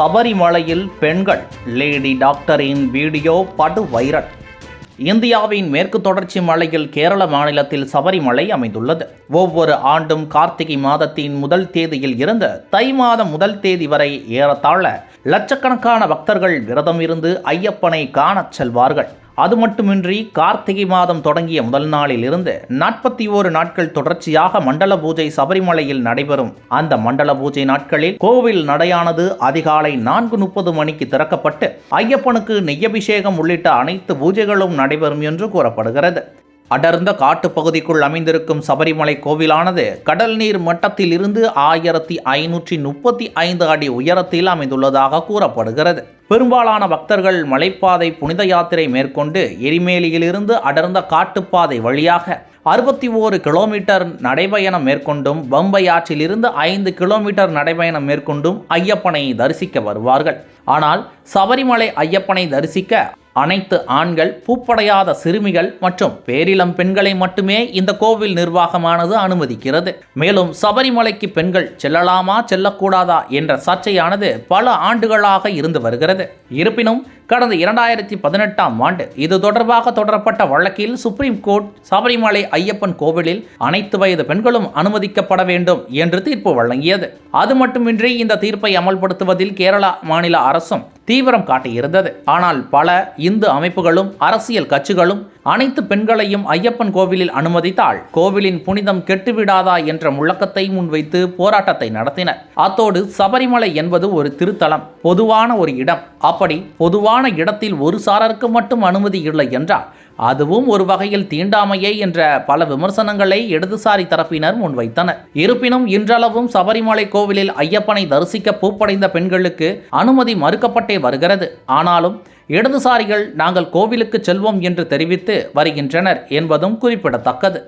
சபரிமலையில் பெண்கள் லேடி டாக்டரின் வீடியோ படு வைரல். இந்தியாவின் மேற்கு தொடர்ச்சி மலையில் கேரள மாநிலத்தில் சபரிமலை அமைந்துள்ளது. ஒவ்வொரு ஆண்டும் கார்த்திகை மாதத்தின் முதல் தேதியில் இருந்து தை மாதம் முதல் தேதி வரை ஏறத்தாழ லட்சக்கணக்கான பக்தர்கள் விரதம் இருந்து ஐயப்பனை காணச் செல்வார்கள். அது மட்டுமின்றி கார்த்திகை மாதம் தொடங்கிய முதல் நாளில் இருந்து நாற்பத்தி ஓரு நாட்கள் தொடர்ச்சியாக மண்டல பூஜை சபரிமலையில் நடைபெறும். அந்த மண்டல பூஜை நாட்களில் கோவில் நடையானது அதிகாலை நான்கு முப்பது மணிக்கு திறக்கப்பட்டு ஐயப்பனுக்கு நெய்யபிஷேகம் உள்ளிட்ட அனைத்து பூஜைகளும் நடைபெறும் என்று கூறப்படுகிறது. அடர்ந்த காட்டுப்பகுதிக்குள் அமைந்திருக்கும் சபரிமலை கோவிலானது கடல் நீர் மட்டத்தில் இருந்து ஆயிரத்தி ஐநூற்றி முப்பத்தி ஐந்து அடி உயரத்தில் அமைந்துள்ளதாக கூறப்படுகிறது. பெரும்பாலான பக்தர்கள் மலைப்பாதை புனித யாத்திரை மேற்கொண்டு எரிமேலியிலிருந்து அடர்ந்த காட்டுப்பாதை வழியாக அறுபத்தி ஓரு கிலோமீட்டர் நடைபயணம் மேற்கொண்டும் பம்பை ஆற்றிலிருந்து ஐந்து கிலோமீட்டர் நடைபயணம் மேற்கொண்டும் ஐயப்பனை தரிசிக்க வருவார்கள். ஆனால் சபரிமலை ஐயப்பனை தரிசிக்க அனைத்து ஆண்கள் பூப்படையாத சிறுமிகள் மற்றும் பேரிளம் பெண்களை மட்டுமே இந்த கோவில் நிர்வாகமானது அனுமதிக்கிறது. மேலும் சபரிமலைக்கு பெண்கள் செல்லலாமா செல்லக்கூடாதா என்ற சர்ச்சையானது பல ஆண்டுகளாக இருந்து வருகிறது. இருப்பினும் கடந்த இரண்டாயிரத்தி பதினெட்டாம் ஆண்டு இது தொடர்பாக தொடரப்பட்ட வழக்கில் சுப்ரீம் கோர்ட் சபரிமலை ஐயப்பன் கோவிலில் அனைத்து வயது பெண்களும் அனுமதிக்கப்பட வேண்டும் என்று தீர்ப்பு வழங்கியது. அது மட்டுமின்றி இந்த தீர்ப்பை அமல்படுத்துவதில் கேரளா மாநில அரசும் தீவிரம் காட்டியிருந்தது. ஆனால் பல இந்து அமைப்புகளும் அரசியல் கட்சிகளும் அனைத்து பெண்களையும் ஐயப்பன் கோவிலில் அனுமதித்தால் கோவிலின் புனிதம் கெட்டுவிடாதா என்ற முழக்கத்தை முன்வைத்து போராட்டத்தை நடத்தினர். அத்தோடு சபரிமலை என்பது ஒரு திருத்தலம் பொதுவான ஒரு இடம். அப்படி பொதுவான இடத்தில் ஒரு சாரருக்கு மட்டும் அனுமதி இல்லை என்றால் அதுவும் ஒரு வகையில் தீண்டாமையே என்ற பல விமர்சனங்களை இடதுசாரி தரப்பினர் முன்வைத்தனர். இருப்பினும் இன்றளவும் சபரிமலை கோவிலில் ஐயப்பனை தரிசிக்க பூப்படைந்த பெண்களுக்கு அனுமதி மறுக்கப்பட்டே வருகிறது. ஆனாலும் இடதுசாரிகள் நாங்கள் கோவிலுக்கு செல்வோம் என்று தெரிவித்து வருகின்றனர் என்பதும் குறிப்பிடத்தக்கது.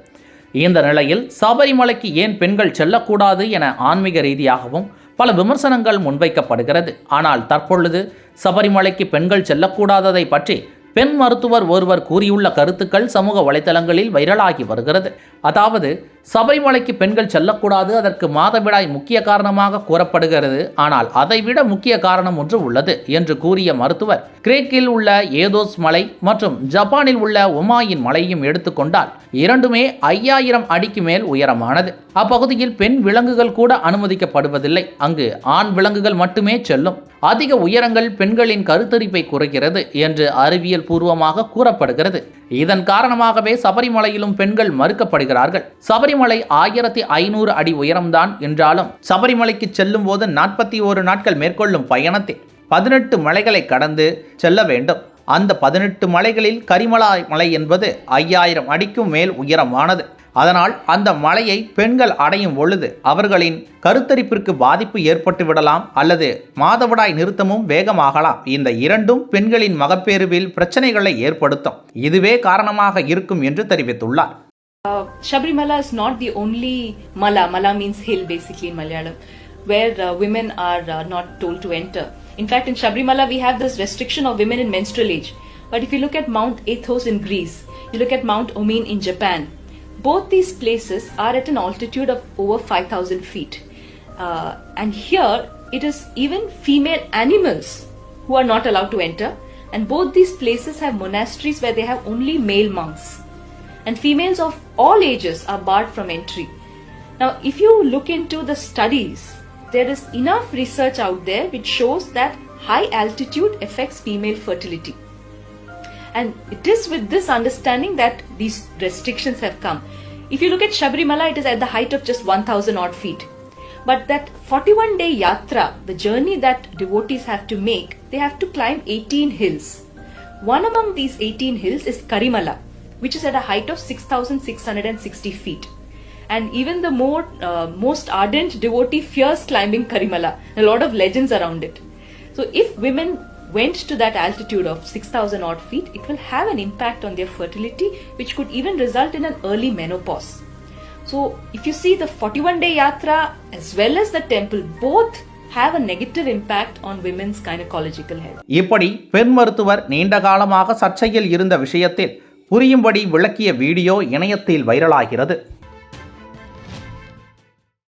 இந்த நிலையில் சபரிமலைக்கு ஏன் பெண்கள் செல்லக்கூடாது என ஆன்மீக ரீதியாகவும் பல விமர்சனங்கள் முன்வைக்கப்படுகிறது. ஆனால் தற்பொழுது சபரிமலைக்கு பெண்கள் செல்லக்கூடாததை பற்றி பெண் மருத்துவர் ஒருவர் கூறியுள்ள கருத்துக்கள் சமூக வலைதளங்களில் வைரலாகி வருகிறது. அதாவது சபரிமலைக்கு பெண்கள் செல்லக்கூடாது அதற்கு மாதவிடாய் முக்கிய காரணமாக கூறப்படுகிறது. ஆனால் அதைவிட முக்கிய காரணம் ஒன்று உள்ளது என்று கூறிய மருத்துவர் கிரேக்கில் உள்ள ஏதோஸ் மலை மற்றும் ஜப்பானில் உள்ள உமாயின் மலையும் எடுத்துக்கொண்டால் இரண்டுமே ஐயாயிரம் அடிக்கு மேல் உயரமானது. அப்பகுதியில் பெண் விலங்குகள் கூட அனுமதிக்கப்படுவதில்லை. அங்கு ஆண் விலங்குகள் மட்டுமே செல்லும். அதிக உயரங்கள் பெண்களின் கருத்தரிப்பை குறைக்கிறது என்று அறிவியல் பூர்வமாக கூறப்படுகிறது. இதன் காரணமாகவே சபரிமலையிலும் பெண்கள் மறுக்கப்படுகிறார்கள். சபரிமலை ஆயிரத்தி ஐநூறு அடி உயரம்தான் என்றாலும் சபரிமலைக்கு செல்லும் போது நாற்பத்தி ஓரு நாட்கள் மேற்கொள்ளும் பயணத்தில் பதினெட்டு மலைகளை கடந்து செல்ல வேண்டும். அந்த பதினெட்டு மலைகளில் கரிமலா மலை என்பது ஐயாயிரம் அடிக்கும் மேல் உயரமானது அதனால் அந்த மலையை பெண்கள் அடையும் பொழுது அவர்களின் கருத்தரிப்பிற்கு பாதிப்பு ஏற்பட்டு விடலாம் அல்லது மாதவிடாய் நிறுத்தமும் வேகமாகலாம் இந்த இரண்டும் பெண்களின் மகப்பேறுவில் பிரச்சனைகளை ஏற்படுத்தும் இதுவே காரணமாக இருக்கும் என்று தெரிவித்துள்ளார் Uh, Shabrimala is not the only mala. Mala means hill basically in Malayalam, where uh, women are uh, not told to enter. In fact, in Shabrimala we have this restriction of women in menstrual age. But if you look at Mount Athos in Greece, you look at Mount Omin in Japan, both these places are at an altitude of over 5,000 feet. Uh, and here it is even female animals who are not allowed to enter. And both these places have monasteries where they have only male monks and females of all ages are barred from entry. Now, if you look into the studies, there is enough research out there which shows that high altitude affects female fertility. And it is with this understanding that these restrictions have come. If you look at Shabrimala, it is at the height of just 1000 odd feet. But that 41 day yatra, the journey that devotees have to make, they have to climb 18 hills. One among these 18 hills is Karimala, which is at a height of 6,660 feet. And even the more uh, most ardent devotee fears climbing Karimala. A lot of legends around it. So if women went to that altitude of 6,000 odd feet, it will have an impact on their fertility, which could even result in an early menopause. So if you see the 41 day yatra as well as the temple, both have a negative impact on women's gynecological health. இப்படி பெண் மருத்துவர் நீண்ட காலமாக சர்ச்சையில் இருந்த விஷயத்தில் புரியும்படி விளக்கிய வீடியோ இணையத்தில் வைரலாகிறது